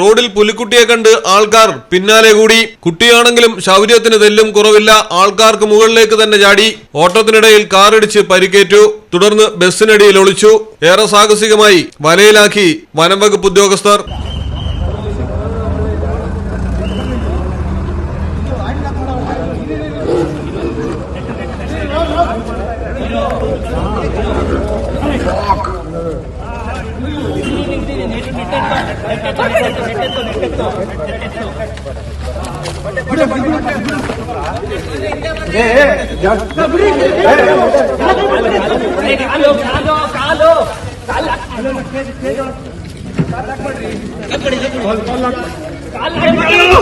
റോഡിൽ പുലിക്കുട്ടിയെ കണ്ട് ആൾക്കാർ പിന്നാലെ കൂടി. കുട്ടിയാണെങ്കിലും ശൗര്യത്തിന് തെല്ലും കുറവില്ല. ആൾക്കാർക്ക് മുകളിലേക്ക് തന്നെ ചാടി. ഓട്ടത്തിനിടയിൽ കാറിടിച്ച് പരിക്കേറ്റു. തുടർന്ന് ബസ്സിനടിയിൽ ഒളിച്ചു. ഏറെ സാഹസികമായി വലയിലാക്കി വനം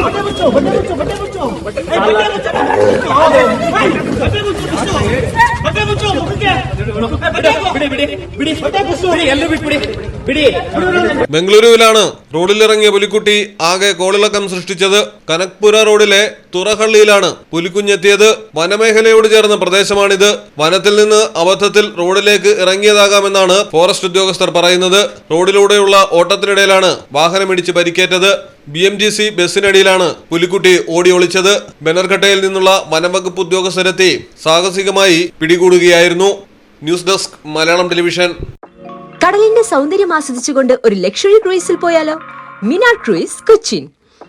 ಬಟ್ಟೆ ಬುಚ್ಚು ಬಟ್ಟೆ ಬುಚ್ಚು ಬಟ್ಟೆ ಬುಚ್ಚು ಬಟ್ಟೆ ಬುಚ್ಚು ബംഗളൂരുവിലാണ് റോഡിലിറങ്ങിയ പുലിക്കുട്ടി ആകെ കോളിളക്കം സൃഷ്ടിച്ചത് കനക്പുര റോഡിലെ തുറഹള്ളിയിലാണ് പുലിക്കുഞ്ഞെത്തിയത്. വനമേഖലയോട് ചേർന്ന പ്രദേശമാണിത്. വനത്തിൽ നിന്ന് അബദ്ധത്തിൽ റോഡിലേക്ക് ഇറങ്ങിയതാകാമെന്നാണ് ഫോറസ്റ്റ് ഉദ്യോഗസ്ഥർ പറയുന്നത്. റോഡിലൂടെയുള്ള ഓട്ടത്തിനിടയിലാണ് വാഹനമിടിച്ച് പരിക്കേറ്റത്. ബി എം ജി സി ബസ്സിനടിയിലാണ് പുലിക്കുട്ടി ഓടി ഒളിച്ചത് ബനർഘട്ടയിൽ നിന്നുള്ള വനംവകുപ്പ് ഉദ്യോഗസ്ഥരെത്തി സാഹസികമായി പിടികൂടുകയായിരുന്നു. News desk Malayalam television. കടലിന്റെ സൗന്ദര്യം ആസ്വദിച്ചുകൊണ്ട് ഒരു ലക്ഷറി ക്രൂയിസിൽ പോയാലോ? മിനാ ക്രൂയിസ് കൊച്ചിൻ.